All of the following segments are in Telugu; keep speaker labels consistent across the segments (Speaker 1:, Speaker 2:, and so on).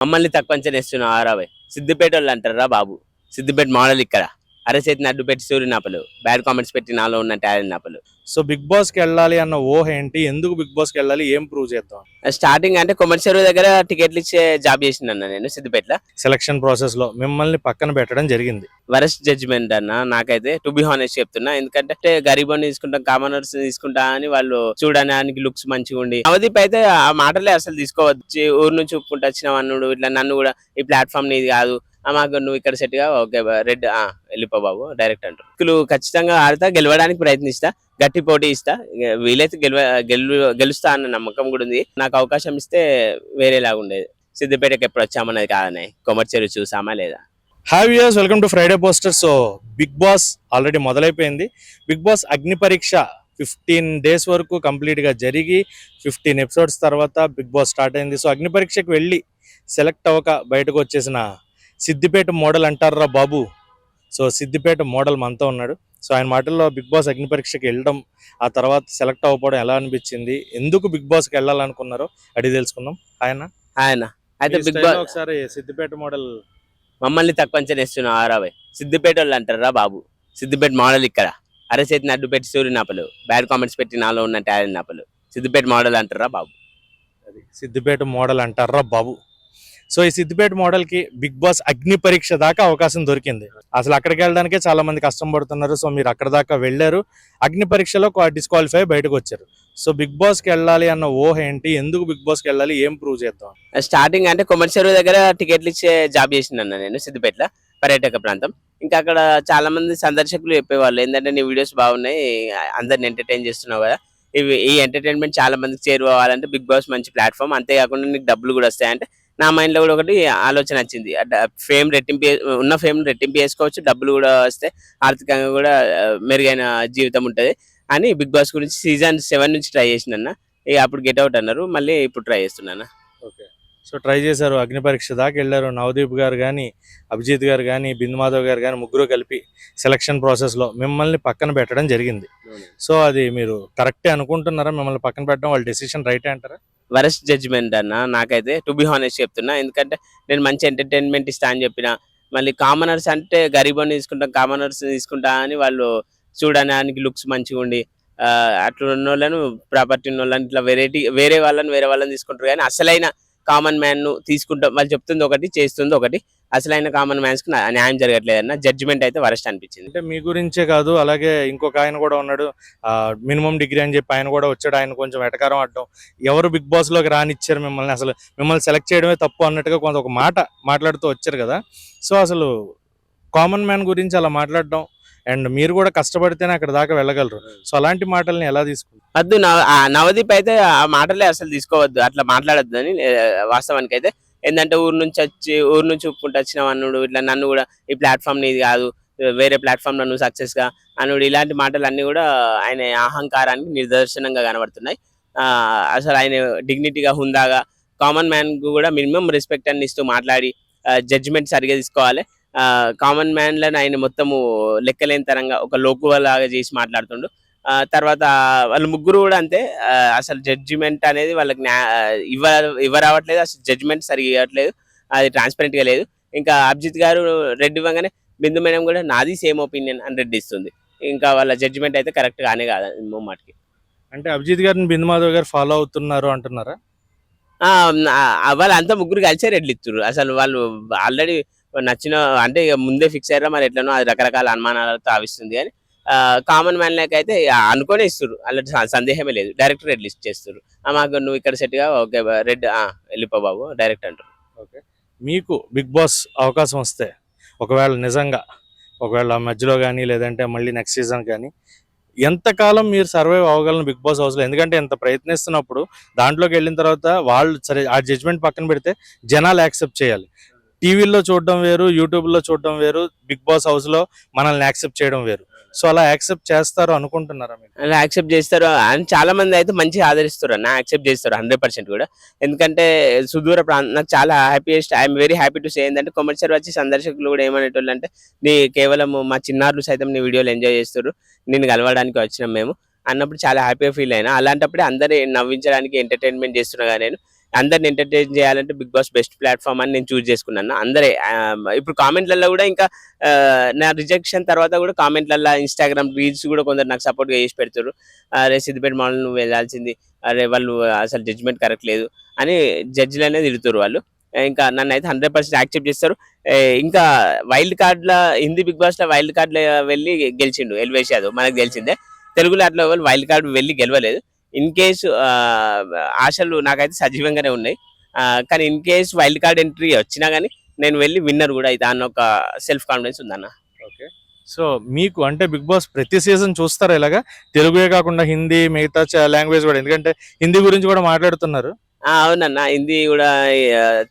Speaker 1: మమ్మల్ని తక్కువ అంచనా వేస్తున్న ఆరాబాయ్ సిద్దిపేట వాళ్ళు అంటారా బాబు? సిద్దిపేట మోడల్ ఇక్కడ. అరచేతిని అడ్డు పెట్టి సూర్యనాపలు బ్యాడ్ కామెంట్స్ పెట్టి నాలో ఉన్న టాలెంట్ నాపలు.
Speaker 2: సో బిగ్ బాస్కి వెళ్ళాలి అన్న ఊహ ఏంటి? ఎందుకు బిగ్ బాస్కి వెళ్ళాలి? ఏం ప్రూవ్ చేద్దాం?
Speaker 1: స్టార్టింగ్ అంటే కొమర్షియల్ దగ్గర టికెట్లు ఇచ్చే జాబ్ చేసిన నేను సిద్దిపేటలో.
Speaker 2: సెలక్షన్ ప్రాసెస్లో మిమ్మల్ని పక్కన పెట్టడం జరిగింది.
Speaker 1: వరస్ట్ జడ్జ్మెంట్ అన్న నాకైతే టు బి హానెస్ట్ చెప్తున్నా. ఎందుకంటే గరీబ్ తీసుకుంటాం కామనర్స్ తీసుకుంటా అని వాళ్ళు చూడడానికి లుక్స్ మంచిగా ఉండి. నవదీప్ అయితే ఆ మాటలే అసలు తీసుకోవచ్చు ఊరు నుంచి ఒప్పుకుంటూ వచ్చిన అన్నుడు ఇట్లా నన్ను కూడా ఈ ప్లాట్ఫామ్ నీది కాదు. మాకు నువ్వు ఇక్కడ సెట్గా ఓకే రెడ్ వెళ్ళిపో బాబు డైరెక్ట్ అంటారు. ఇప్పుడు ఖచ్చితంగా ఆడతా గెలవడానికి ప్రయత్నిస్తా గట్టి పోటీ ఇస్తా. వీలైతే గెలవ గెలు గెలుస్తా అన్న నమ్మకం కూడా ఉంది. నాకు అవకాశం ఇస్తే వేరేలాగా ఉండేది. సిద్దిపేటకి ఎప్పుడు వచ్చామన్నది కాదనే. కొమర్చెరు చూసామా లేదా?
Speaker 2: హ్యావ్ use welcome to Friday poster so big boss already మొదలైపోయింది. Big boss Agni Pariksha fifteen days వరకు కంప్లీట్గా జరిగి ఫిఫ్టీన్ ఎపిసోడ్స్ తర్వాత బిగ్ బాస్ స్టార్ట్ అయింది. సో అగ్ని పరీక్షకు వెళ్ళి సెలెక్ట్ అవ్వక బయటకు వచ్చేసిన సిద్దిపేట మోడల్ అంటారా బాబు. సో సిద్దిపేట మోడల్ మనతో ఉన్నాడు. సో ఆయన మాటల్లో బిగ్ బాస్ అగ్ని పరీక్షకి వెళ్ళడం ఆ తర్వాత సెలెక్ట్ అవ్వకపోవడం ఎలా అనిపించింది? ఎందుకు బిగ్ బాస్కి వెళ్ళాలనుకున్నారో అడిగి తెలుసుకుందాం. ఆయన?
Speaker 1: ఆయన. అయితే బిగ్ బాస్
Speaker 2: ఒకసారి సిద్దిపేట మోడల్
Speaker 1: మమ్మల్ని తక్కువ అంచనా ఇస్తున్నావు ఆరాబాయ్ సిద్దిపేట వాళ్ళు అంటారా బాబు? సిద్దిపేట మోడల్ ఇక్కడ. అరచేతిని అడ్డు పెట్టి సూర్యనాపలు బ్యాడ్ కామెంట్స్ పెట్టి నాలో ఉన్న టాలెంట్ నాపలు. సిద్దిపేట మోడల్ అంటారా బాబు?
Speaker 2: అది సిద్దిపేట మోడల్ అంటారా బాబు. సో ఈ సిద్దిపేట మోడల్కి బిగ్ బాస్ అగ్ని పరీక్ష దాకా అవకాశం దొరికింది. అసలు అక్కడికి వెళ్ళడానికే చాలా మంది కష్టం పడుతున్నారు. సో మీరు అక్కడ దాకా వెళ్ళారు. అగ్ని పరీక్షలో డిస్క్వాలిఫై బయటకు వచ్చారు. సో బిగ్ బాస్కి వెళ్ళాలి అన్న ఊహ ఏంటి? ఎందుకు బిగ్ బాస్కి వెళ్ళాలి? ఏం ప్రూవ్ చేద్దాం?
Speaker 1: స్టార్టింగ్ అంటే కొమర్షియల్ దగ్గర టికెట్లు ఇచ్చే జాబ్ చేసినాను నేను సిద్దిపేటలో పర్యాటక ప్రాంతం. ఇంకా అక్కడ చాలా మంది సందర్శకులు చెప్పేవాళ్ళు ఏంటంటే నీ వీడియోస్ బాగున్నాయి అందరిని ఎంటర్టైన్ చేస్తున్నావు కదా. ఇవి ఈ ఎంటర్టైన్మెంట్ చాలా మందికి చేరుకోవాలంటే బిగ్ బాస్ మంచి ప్లాట్ఫామ్ అంతేకాకుండా నీకు డబ్బులు కూడా వస్తాయంటే నా మైండ్లో కూడా ఒకటి ఆలోచన వచ్చింది. ఫేమ్ రెట్టింపు ఉన్న ఫేమ్ రెట్టింపు చేసుకోవచ్చు. డబ్బులు కూడా వస్తే ఆర్థికంగా కూడా మెరుగైన జీవితం ఉంటది. అని బిగ్ బాస్ గురించి సీజన్ సెవెన్ నుంచి ట్రై చేసిన ఇక అప్పుడు గెట్ అవుట్ అన్నారు. మళ్ళీ ఇప్పుడు ట్రై చేస్తున్నాను
Speaker 2: ఓకే. సో ట్రై చేశారు అగ్ని పరీక్ష దాకా వెళ్ళారు. నవదీప్ గారు కానీ అభిజిత్ గారు కానీ బిందు మాధవ్ గారు కానీ ముగ్గురు కలిపి సెలక్షన్ ప్రాసెస్లో మిమ్మల్ని పక్కన పెట్టడం జరిగింది. సో అది మీరు కరెక్టే అనుకుంటున్నారా? మిమ్మల్ని పక్కన పెట్టడం వాళ్ళ డెసిషన్ రైటే అంటారా?
Speaker 1: వరస్ట్ జడ్జ్మెంట్ అన్న నాకైతే టు బి హానెస్ట్ చెప్తున్నా. ఎందుకంటే నేను మంచి ఎంటర్టైన్మెంట్ ఇస్తా అని చెప్పిన. మళ్ళీ కామనర్స్ అంటే గరీబ్ తీసుకుంటాం కామనర్స్ తీసుకుంటా అని వాళ్ళు చూడడానికి లుక్స్ మంచిగా ఉండి అట్లా ఉన్న వాళ్ళను ప్రాపర్టీ ఉన్న వాళ్ళని ఇట్లా వెరైటీ వేరే వాళ్ళని వేరే వాళ్ళని తీసుకుంటారు. కానీ అసలైన కామన్ మ్యాన్ను తీసుకుంటాం వాళ్ళు చెప్తుంది ఒకటి చేస్తుంది ఒకటి. అసలైన కామన్ మ్యాన్స్కి న్యాయం జరగట్లేదు అన్న జడ్జ్మెంట్ అయితే వరస్ట్ అనిపించింది.
Speaker 2: అంటే మీ గురించే కాదు అలాగే ఇంకొక ఆయన కూడా ఉన్నాడు. మినిమం డిగ్రీ అని చెప్పి ఆయన కూడా వచ్చాడు. ఆయన కొంచెం ఎటకారం ఆడడం. ఎవరు బిగ్ బాస్లోకి రానిచ్చారు మిమ్మల్ని? అసలు మిమ్మల్ని సెలెక్ట్ చేయడమే తప్పు అన్నట్టుగా కొంత ఒక మాట మాట్లాడుతూ వచ్చారు కదా. సో అసలు కామన్ మ్యాన్ గురించి అలా మాట్లాడడం అండ్ మీరు కూడా కష్టపడితేనే అక్కడ దాకా వెళ్ళగలరు. సో అలాంటి మాటల్ని ఎలా తీసుకుంటారు?
Speaker 1: వద్దు నవదీప్ అయితే ఆ మాటలే అసలు తీసుకోవద్దు. అట్లా మాట్లాడొద్దు అని వాస్తవానికి అయితే ఏంటంటే ఊరు నుంచి వచ్చి ఊరు నుంచి ఒప్పుకుంటూ వచ్చిన అన్నుడు ఇట్లా నన్ను కూడా ఈ ప్లాట్ఫామ్ నీది కాదు వేరే ప్లాట్ఫామ్లో నువ్వు సక్సెస్గా అనుడు ఇలాంటి మాటలు అన్ని కూడా ఆయన అహంకారానికి నిదర్శనంగా కనబడుతున్నాయి. ఆ, అసలు ఆయన డిగ్నిటీగా హుందాగా కామన్ మ్యాన్కు కూడా మినిమం రెస్పెక్ట్ అని ఇస్తూ మాట్లాడి జడ్జిమెంట్ సరిగా తీసుకోవాలి. కామన్ మ్యాన్లను ఆయన మొత్తము లెక్కలేని తరంగా ఒక లోకువ లాగా చేసి మాట్లాడుతుండు. తర్వాత వాళ్ళ ముగ్గురు కూడా అంతే. అసలు జడ్జిమెంట్ అనేది వాళ్ళకి ఇవ్వ ఇవ్వ రావట్లేదు అసలు జడ్జిమెంట్ సరిగా ఇవ్వట్లేదు అది ట్రాన్స్పరెంట్గా లేదు. ఇంకా అభిజిత్ గారు రెడ్ ఇవ్వగానే బిందు మేడం కూడా నాది సేమ్ ఒపీనియన్ అని రెడ్ ఇస్తుంది. ఇంకా వాళ్ళ జడ్జిమెంట్ అయితే కరెక్ట్ గానే కాదు ముమ్మాటికి
Speaker 2: అంటే అభిజిత్ గారిని బిందు మాధవ్ గారు ఫాలో అవుతున్నారు అంటున్నారా?
Speaker 1: ఆ, వాళ్ళంతా ముగ్గురు కలిసే రెడ్లు ఇస్తారు అసలు వాళ్ళు ఆల్రెడీ నచ్చిన అంటే ఇక ముందే ఫిక్స్ అయ్యారా మరి ఎట్లనో అది రకరకాల అనుమానాలతో ఆవిస్తుంది. కానీ కామన్ మ్యాన్ లెక్క అయితే అనుకొని ఇస్తారు అలా సందేహమే లేదు. డైరెక్ట్ రెడ్ లిస్ట్ చేస్తారు ఆ, మాకు నువ్వు ఇక్కడ సెట్గా ఓకే రెడ్ వెళ్ళిపో బాబు డైరెక్ట్ అంటారు.
Speaker 2: ఓకే. మీకు బిగ్ బాస్ అవకాశం వస్తే ఒకవేళ నిజంగా ఒకవేళ మధ్యలో కానీ లేదంటే మళ్ళీ నెక్స్ట్ సీజన్ కానీ ఎంతకాలం మీరు సర్వైవ్ అవ్వగలను బిగ్ బాస్ హౌస్లో? ఎందుకంటే ఎంత ప్రయత్నిస్తున్నప్పుడు దాంట్లోకి వెళ్ళిన తర్వాత వాళ్ళు సరే ఆ జడ్జ్మెంట్ పక్కన పెడితే జనాలు యాక్సెప్ట్ చేయాలి. టీవీల్లో చూడడం వేరు యూట్యూబ్లో చూడడం వేరు బిగ్ బాస్ హౌస్లో మనల్ని యాక్సెప్ట్ చేయడం వేరు. సో అలా యాక్సెప్ట్ చేస్తారు అనుకుంటున్నారా
Speaker 1: అలా యాక్సెప్ట్ చేస్తారు అని చాలా మంది అయితే మంచిగా ఆదరిస్తారు అన్న యాక్సెప్ట్ చేస్తారు హండ్రెడ్ పర్సెంట్ కూడా. ఎందుకంటే సుదూర ప్రాంతం నాకు చాలా happiest I'm very happy to say ఏంటంటే కొమర్షియల్ వచ్చి సందర్శకులు కూడా ఏమనేటోళ్ళు అంటే నీ కేవలం మా చిన్నారులు సైతం నీ వీడియోలు ఎంజాయ్ చేస్తారు నేను కలవడానికి వచ్చినాం మేము అన్నప్పుడు చాలా హ్యాపీగా ఫీల్ అయినా అలాంటప్పుడే అందరి నవ్వించడానికి ఎంటర్టైన్మెంట్ చేస్తున్నా నేను అందరిని ఎంటర్టైన్ చేయాలంటే బిగ్ బాస్ బెస్ట్ ప్లాట్ఫామ్ అని నేను చూస్ చేసుకున్నాను. అందరే ఇప్పుడు కామెంట్లలో కూడా ఇంకా నా రిజెక్షన్ తర్వాత కూడా కామెంట్లలో ఇన్స్టాగ్రామ్ రీల్స్ కూడా కొందరు నాకు సపోర్ట్గా చేసి పెడతారు అరే సిద్దిపేట మాల్ నువ్వు వెళ్ళాల్సింది. అరే వాళ్ళు అసలు జడ్జ్మెంట్ కరెక్ట్ లేదు అని జడ్జిలు అనేది తిడుతారు వాళ్ళు ఇంకా నన్ను అయితే హండ్రెడ్ పర్సెంట్ యాక్సెప్ట్ చేస్తారు ఇంకా వైల్డ్ కార్డ్ హిందీ బిగ్ బాస్లో వైల్డ్ కార్డ్లో వెళ్ళి గెలిచిండు. ఎల్వేష్ యాదవ్ మనకు తెలిసిందే. తెలుగులో అట్లా వైల్డ్ కార్డ్ వెళ్ళి గెలవలేదు. ఇన్ కేసు ఆశలు నాకైతే సజీవంగానే ఉన్నాయి. కానీ in case wild card entry వచ్చినా కానీ నేను వెళ్ళి విన్నర్ కూడా అయితే అన్న ఒక సెల్ఫ్ కాన్ఫిడెన్స్ ఉందన్న
Speaker 2: ఓకే. సో మీకు అంటే బిగ్ బాస్ ప్రతి సీజన్ చూస్తారా ఇలాగా? తెలుగుయే కాకుండా హిందీ మిగతా లాంగ్వేజ్ కూడా ఎందుకంటే హిందీ గురించి కూడా మాట్లాడుతున్నారు.
Speaker 1: అవునన్న. హిందీ కూడా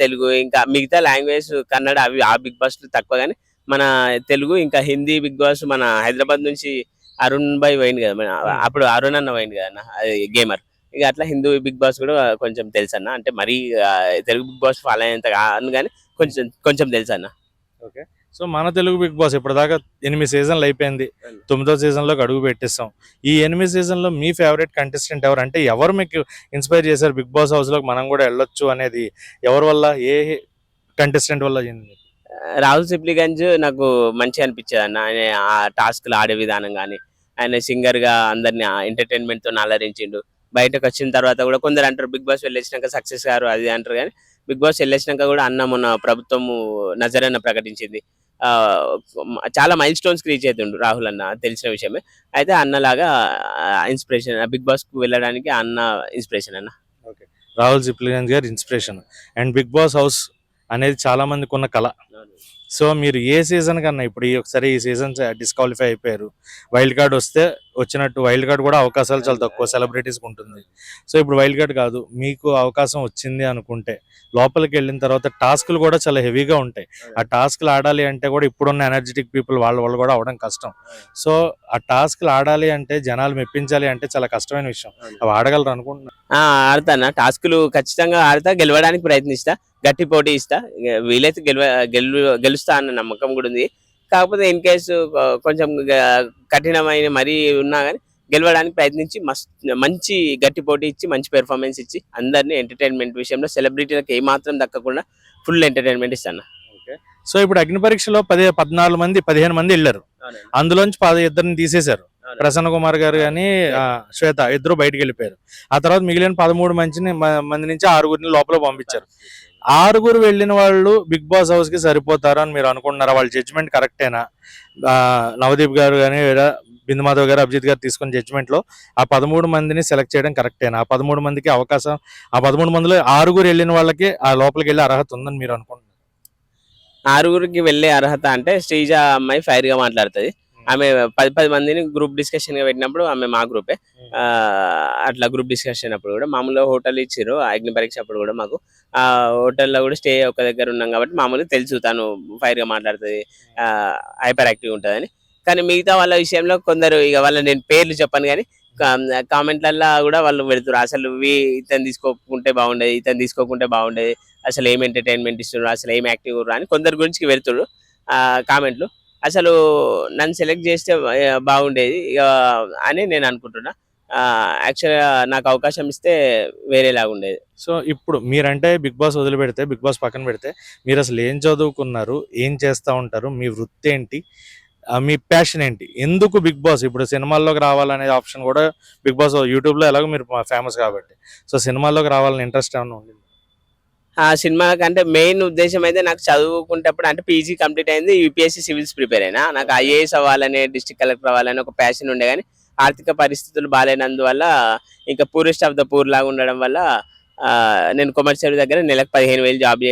Speaker 1: తెలుగు ఇంకా మిగతా లాంగ్వేజ్ కన్నడ అవి ఆ బిగ్ బాస్ తక్కువ కానీ మన తెలుగు ఇంకా హిందీ బిగ్ బాస్ మన హైదరాబాద్ నుంచి అరుణ్ భాయ్ పోయింది కదా అప్పుడు అరుణ్ అన్న పోయింది కదా అన్న అది గేమర్ ఇక అట్లా హిందూ బిగ్ బాస్ కూడా కొంచెం తెలుసు అన్న. అంటే మరీ తెలుగు బిగ్ బాస్ ఫాలో అయ్యేంత కాను కానీ కొంచెం కొంచెం తెలుసు అన్న.
Speaker 2: సో మన తెలుగు బిగ్ బాస్ ఇప్పటిదాకా ఎనిమిది సీజన్లు అయిపోయింది. తొమ్మిదో సీజన్లోకి అడుగు పెట్టేస్తాం. ఈ ఎనిమిది సీజన్లో మీ ఫేవరెట్ కంటెస్టెంట్ ఎవరు? అంటే ఎవరు మీకు ఇన్స్పైర్ చేశారు? బిగ్ బాస్ హౌస్లోకి మనం కూడా వెళ్ళొచ్చు అనేది ఎవరి వల్ల ఏ కంటెస్టెంట్ వల్ల అయింది
Speaker 1: రాహుల్ సిప్లిగంజ్ నాకు మంచిగా అనిపించేది అన్న. ఆయన ఆ టాస్క్లు ఆడే విధానం కానీ ఆయన సింగర్గా అందరిని ఎంటర్టైన్మెంట్ అలరించిండు. బయటకు వచ్చిన తర్వాత కూడా కొందరు అంటారు బిగ్ బాస్ వెళ్ళేసినాక సక్సెస్ గారు అది అంటారు కానీ బిగ్ బాస్ వెళ్ళేసినాక కూడా అన్న మొన్న ప్రభుత్వము నజరన్న ప్రకటించింది. చాలా మైల్ స్టోన్స్ రీచ్ అవుతుండు రాహుల్ అన్న తెలిసిన విషయమే. అయితే అన్నలాగా ఇన్స్పిరేషన్ బిగ్ బాస్కు వెళ్ళడానికి అన్న ఇన్స్పిరేషన్ అన్న.
Speaker 2: Rahul Sipligunj garu inspiration and big boss house అనేది చాలా మందికి ఉన్న కళ. సో మీరు ఏ సీజన్ కన్నా ఇప్పుడు ఈ ఒకసారి ఈ సీజన్ డిస్క్వాలిఫై అయిపోయారు. వైల్డ్ కార్డ్ వస్తే వచ్చినట్టు వైల్డ్ కార్డ్ కూడా అవకాశాలు చాలా తక్కువ సెలబ్రిటీస్ ఉంటుంది. సో ఇప్పుడు వైల్డ్ కార్డ్ కాదు మీకు అవకాశం వచ్చింది అనుకుంటే లోపలికి వెళ్ళిన తర్వాత టాస్క్లు కూడా చాలా హెవీగా ఉంటాయి. ఆ టాస్క్లు ఆడాలి అంటే కూడా ఇప్పుడున్న ఎనర్జెటిక్ పీపుల్ వాళ్ళ వాళ్ళు కూడా అవడం కష్టం. సో ఆ టాస్క్లు ఆడాలి అంటే జనాలు మెప్పించాలి అంటే చాలా కష్టమైన విషయం. అవి ఆడగలరు అనుకుంటున్నా.
Speaker 1: ఆ, ఆడతానా? టాస్కులు ఖచ్చితంగా ఆడతా గెలవడానికి ప్రయత్నిస్తా. గట్టి పోటీ ఇస్తా. వీలైతే గెలవ గెలు గెలుస్తా అన్న నమ్మకం కూడా ఉంది. కాకపోతే ఇన్ కేసు కొంచెం కఠినమైన మరీ ఉన్నా కానీ గెలవడానికి ప్రయత్నించి మస్త్ మంచి గట్టి పోటీ ఇచ్చి మంచి పెర్ఫార్మెన్స్ ఇచ్చి అందరినీ ఎంటర్టైన్మెంట్ విషయంలో సెలబ్రిటీలకు ఏమాత్రం దక్కకుండా ఫుల్ ఎంటర్టైన్మెంట్ ఇస్తాను
Speaker 2: సో ఇప్పుడు అగ్ని పరీక్షలో పది పద్నాలుగు మంది పదిహేను మంది వెళ్ళారు. అందులోంచి పది ఇద్దరిని తీసేశారు. ప్రసన్న కుమార్ గారు కానీ శ్వేత ఇద్దరు బయటకు వెళ్ళిపోయారు. ఆ తర్వాత మిగిలిన పదమూడు మంచిని మంది నుంచి ఆరుగురిని లోపల పంపించారు. ఆరుగురు వెళ్ళిన వాళ్ళు బిగ్ బాస్ హౌస్కి సరిపోతారు అని మీరు అనుకుంటున్నారా? వాళ్ళ జడ్జ్మెంట్ కరెక్టేనా నవదీప్ గారు కానీ బిందుమాధవ్ గారు అభిజిత్ గారు తీసుకున్న జడ్జ్మెంట్లో ఆ పదమూడు మందిని సెలెక్ట్ చేయడం కరెక్టేనా ఆ పదమూడు మందికి అవకాశం ఆ పదమూడు మందిలో ఆరుగురు వెళ్ళిన వాళ్ళకి ఆ లోపలికి వెళ్ళే అర్హత ఉందని మీరు అనుకుంటున్నారు?
Speaker 1: ఆరుగురికి వెళ్ళే అర్హత అంటే శ్రీజ అమ్మాయి ఫైర్గా మాట్లాడుతుంది. ఆమె పది పది మందిని గ్రూప్ డిస్కషన్గా పెట్టినప్పుడు ఆమె మా గ్రూపే అట్లా గ్రూప్ డిస్కషన్ అప్పుడు కూడా మామూలుగా హోటల్ ఇచ్చారు అగ్ని పరీక్ష అప్పుడు కూడా మాకు. ఆ హోటల్లో కూడా స్టే ఒక దగ్గర ఉన్నాం కాబట్టి మామూలుగా తెలుసు తను ఫైర్గా మాట్లాడుతుంది హైపర్ యాక్టివ్ ఉంటుందని. కానీ మిగతా వాళ్ళ విషయంలో కొందరు ఇక వాళ్ళ నేను పేర్లు చెప్పను కానీ కామెంట్లల్లో కూడా వాళ్ళు పెడుతున్నారు అసలు వీ ఇతను తీసుకోకుంటే బాగుండేది ఇతను తీసుకోకుంటే బాగుండేది అసలు ఏం ఎంటర్టైన్మెంట్ ఇస్తున్నారు అసలు ఏం యాక్టివ్ అని కొందరు గురించి పెడుతున్నారు కామెంట్లు. అసలు నన్ను సెలెక్ట్ చేస్తే బాగుండేది. ఇక అని నేను అనుకుంటున్నా. యాక్చువల్గా నాకు అవకాశం ఇస్తే వేరేలాగా ఉండేది.
Speaker 2: సో ఇప్పుడు మీరంటే బిగ్ బాస్ వదిలిపెడితే బిగ్ బాస్ పక్కన పెడితే మీరు అసలు ఏం చదువుకున్నారు ఏం చేస్తూ ఉంటారు మీ వృత్తి ఏంటి మీ ప్యాషన్ ఏంటి? ఎందుకు బిగ్ బాస్? ఇప్పుడు సినిమాల్లోకి రావాలనే ఆప్షన్ కూడా బిగ్ బాస్ యూట్యూబ్లో ఎలాగో మీరు ఫేమస్ కాబట్టి. సో సినిమాల్లోకి రావాలని ఇంట్రెస్ట్ ఏమైనా ఉంది
Speaker 1: ఆ సినిమా కంటే మెయిన్ ఉద్దేశం అయితే నాకు చదువుకుంటప్పుడు అంటే పీజీ కంప్లీట్ అయింది యూపీఎస్సీ సివిల్స్ ప్రిపేర్ అయినా. నాకు ఐఏఎస్ అవ్వాలని డిస్ట్రిక్ట్ కలెక్టర్ అవ్వాలని ఒక ప్యాషన్ ఉండే కానీ ఆర్థిక పరిస్థితులు బాగాలేనందువల్ల ఇంకా పూరెస్ట్ ఆఫ్ ద పూర్ లాగా ఉండడం వల్ల నేను కొమర్షియల్ దగ్గర నెలకు పదిహేను వేలు జాబ్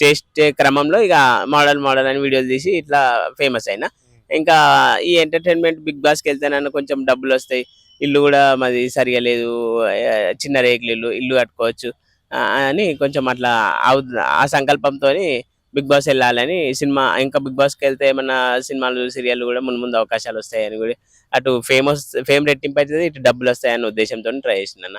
Speaker 1: చేసే క్రమంలో ఇక మోడల్ మోడల్ అని వీడియోలు తీసి ఇట్లా ఫేమస్ అయినా. ఇంకా ఈ ఎంటర్టైన్మెంట్ బిగ్ బాస్కి వెళ్తే నన్ను కొంచెం డబ్బులు వస్తాయి. ఇల్లు కూడా మాది సరిగా లేదు చిన్న రేకులు ఇల్లు ఇల్లు కట్టుకోవచ్చు. అని కొంచెం అట్లా ఆ సంకల్పంతో బిగ్ బాస్ వెళ్ళాలని సినిమా ఇంకా బిగ్ బాస్కి వెళ్తే ఏమన్నా సినిమాలు సీరియల్ కూడా ముందు ముందు అవకాశాలు వస్తాయని కూడా అటు ఫేమస్ ఫేమ్ రెట్టింపు అవుతుంది ఇటు డబ్బులు వస్తాయన్న ఉద్దేశంతో ట్రై చేసిన అన్న.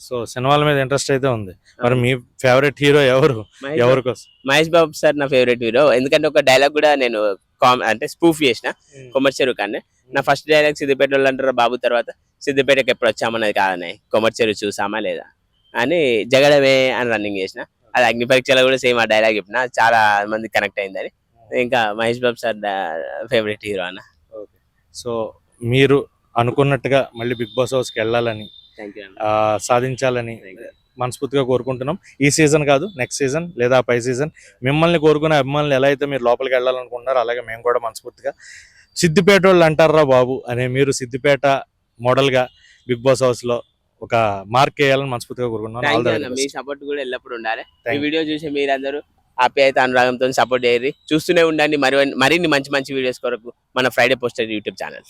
Speaker 2: సో సినిమాల మీద ఇంట్రెస్ట్ అయితే ఉంది. మరి మీ ఫేవరెట్ హీరో ఎవరు?
Speaker 1: మహేష్
Speaker 2: ఎవరి
Speaker 1: మహేష్ బాబు సార్ నా ఫేవరెట్ హీరో. ఎందుకంటే ఒక డైలాగ్ కూడా నేను అంటే స్పూఫ్ చేసిన కొమర్చెరు కానీ నా ఫస్ట్ డైలాగ్ సిద్దిపేట వాళ్ళు అంటారు బాబు తర్వాత సిద్దిపేటకి ఎప్పుడు వచ్చామన్నది కాదనే కొమర్చెరు చూసామా లేదా? అని జగడమే అని రన్నింగ్ చేసిన. అది అగ్ని పరీక్షలో కూడా సేమ్ ఆ డైలాగ్ చెప్పిన. చాలా మంది కనెక్ట్ అయిందని. ఇంకా Mahesh Babu sir favourite hero అన్న.
Speaker 2: సో మీరు అనుకున్నట్టుగా మళ్ళీ బిగ్ బాస్ హౌస్కి వెళ్ళాలని సాధించాలని. మనస్ఫూర్తిగా కోరుకుంటున్నాం. ఈ సీజన్ కాదు నెక్స్ట్ సీజన్ లేదా పై సీజన్ మిమ్మల్ని కోరుకునే అభిమానులు ఎలా అయితే మీరు లోపలికి వెళ్ళాలనుకుంటున్నారో అలాగే మేము కూడా మనస్ఫూర్తిగా సిద్దిపేట వాళ్ళు అంటారా బాబు అనే మీరు సిద్దిపేట మోడల్గా బిగ్ బాస్ హౌస్లో ఒక మార్క్ వేయాలని మనస్ఫూర్తిగా కోరుకుంటున్నాను
Speaker 1: మీ. సపోర్ట్ కూడా ఎల్లప్పుడు ఉండాలి ఈ. వీడియో చూసి మీరందరూ ఆప్యాయత అనురాగంతో సపోర్ట్ చేయరు చూస్తూనే ఉండండి మరి మరిన్ని మంచి మంచి వీడియోస్ కొరకు మన ఫ్రైడే పోస్టర్ యూట్యూబ్ ఛానల్